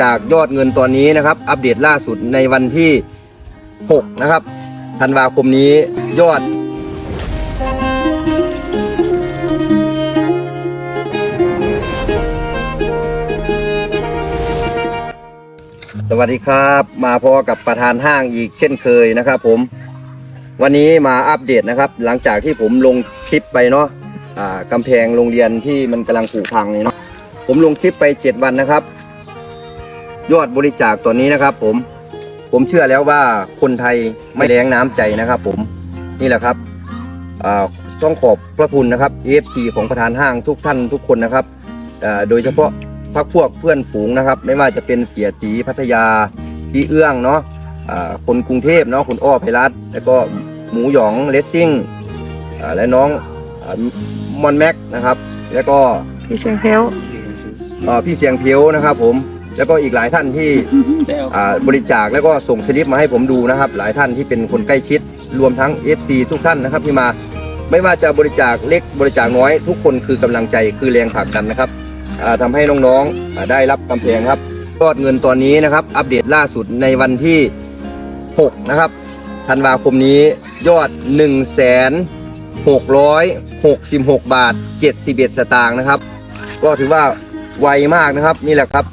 จากยอดเงินตอนนี้นะครับ อัปเดตล่าสุดในวันที่ 6 นะครับธันวาคมนี้ยอดสวัสดีครับมาพอกับประธานห้างอีกเช่นเคยนะครับผมวันนี้มาอัปเดตนะครับ หลังจากที่ผมลงคลิปไปเนาะอ่ากำแพงโรงเรียนที่มันกำลังผุพังเนาะผมลงคลิปไป 7 วันนะครับ ยอดบริจาคตอนนี้นะครับ ผม ผมเชื่อแล้วว่าคนไทยไม่แรงน้ำใจนะครับ ผมนี่แหละครับอ่าต้องขอบพระคุณนะครับ AFC ของประธานห้างทุกท่านทุกคนนะครับอ่าโดยเฉพาะพักพวกเพื่อนฝูงนะครับ ไม่ว่าจะเป็นเสียตีพัทยาพี่เอื้องเนาะอ่าคนกรุงเทพเนาะคุณอ้อไพรัตน์แล้วก็หมูหยองเลสซิ่งอ่าและน้องอามอนแม็กนะครับ แล้วก็พี่เสียงเพลวเอ่อพี่เสียงเพียวนะครับผม แล้วก็อีกหลายท่านที่อ่าบริจาคแล้วก็ส่งสลิปมาให้ผมดูนะครับ หลายท่านที่เป็นคนใกล้ชิด รวมทั้ง FC ทุกท่านนะครับที่มาไม่ว่าจะบริจาคเล็กบริจาคน้อย ทุกคนคือกำลังใจคือแรงผลักดันนะครับอ่าทำให้น้องๆอ่าได้รับกำแพงครับยอดเงินตอนนี้นะครับ อัปเดตล่าสุดในวันที่ 6 นะครับธันวาคมนี้ยอด 1 6 6 6บาท 71 สตางค์นะครับ ก็ถือว่าไวมากนะครับนี่แหละครับ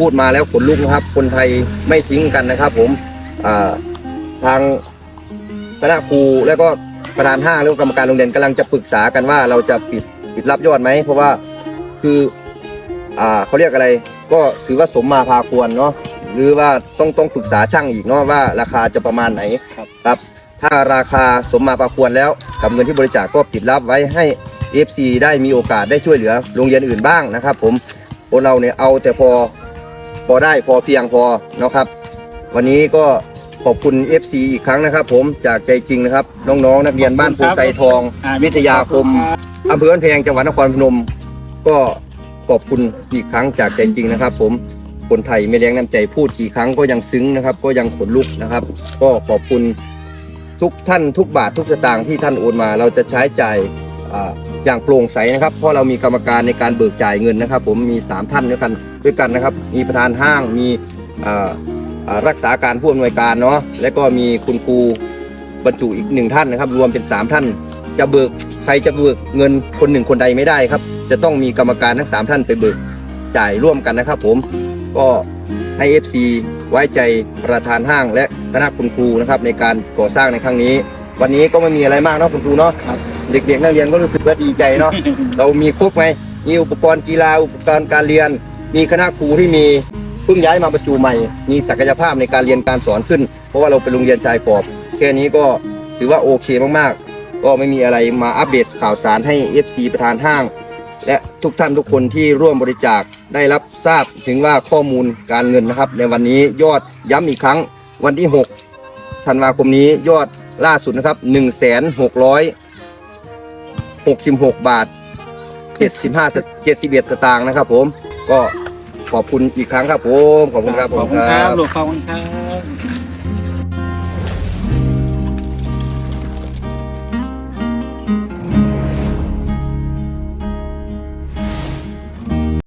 พูดมาแล้วขนลุกนะครับ คนไทยไม่ทิ้งกันนะครับ ผมอ่าทางคณะครูแล้วก็ประธานห้างแล้วก็กรรมการโรงเรียนกำลังจะปรึกษากันว่าเราจะปิดปิดรับยอดไหมเพราะว่าคืออ่าเขาเรียกอะไร ก็ถือว่าสมมาพาควรเนาะหรือว่าต้องต้องปรึกษาช่างอีกเนาะว่าราคาจะประมาณไหนครับครับ ถ้าราคาสมมาพาควรแล้วกับเงินที่บริจาคก็ปิดรับไว้ให้ FC ได้มีโอกาสได้ช่วยเหลือโรงเรียนอื่นบ้างนะครับ ผมคนเราเนี่ยเอาแต่พอ พอได้พอเพียงพอเนาะครับ วันนี้ก็ขอบคุณ FC อีกครั้งนะครับ ผมจากใจจริงนะครับ น้องๆนักเรียนบ้านโพไซทองอ่วิทยาคมอำเภอบ้านแพงจังหวัดนครพนม ก็ขอบคุณอีกครั้งจากใจจริงนะครับ ผมคนไทยไม่เลี้ยงน้ำใจพูดกี่ครั้งก็ยังซึ้งนะครับ ก็ยังขนลุกนะครับ ก็ขอบคุณทุกท่านทุกบาททุกสตางค์ที่ท่านโอนมา เราจะใช้จ่าย อย่างโปร่งใสนะครับ เพราะเรามีกรรมการในการเบิกจ่ายเงินนะครับ ผมมี 3 ท่านด้วยกันด้วยกันนะครับ มีประธานห้างมีรักษาการผู้อำนวยการเนาะและก็มีคุณครูบรรจุอีกหนึ่งท่านนะครับ รวมเป็น 3 ท่าน จะเบิกใครจะเบิกเงินคนหนึ่งคนใดไม่ได้ครับ จะต้องมีกรรมการทั้งสามท่านไปเบิกจ่ายร่วมกันนะครับ ผมก็ให้ FC ไว้ใจประธานห้างและคณะคุณครูนะครับในการก่อสร้างในครั้งนี้ วันนี้ก็ไม่มีอะไรมากเนาะคุณครูเนาะ เด็กๆนักเรียนก็รู้สึกว่าดีใจเนาะเรามีครบไหมมีอุปกรณ์กีฬาอุปกรณ์การเรียน มีคณะครูที่มีเพิ่งย้ายมาประจุใหม่ มีศักยภาพในการเรียนการสอนขึ้น เพราะว่าเราเป็นโรงเรียนชายขอบแค่นี้ก็ถือว่าโอเคมากๆ ก็ไม่มีอะไรมาอัปเดตข่าวสารให้ FC ประธานห้าง และทุกท่านทุกคนที่ร่วมบริจาคได้รับทราบถึงว่าข้อมูลการเงินนะครับ ในวันนี้ยอดย้ำอีกครั้งวันที่ 6 ธันวาคมนี้ยอดล่าสุดนะครับ 1 6 66 บาท 75สต71สตางค์นะครับผม ก็ขอบคุณอีกครั้งครับผม ขอบคุณครับขอบคุณครับหลูกขอบคุณครับ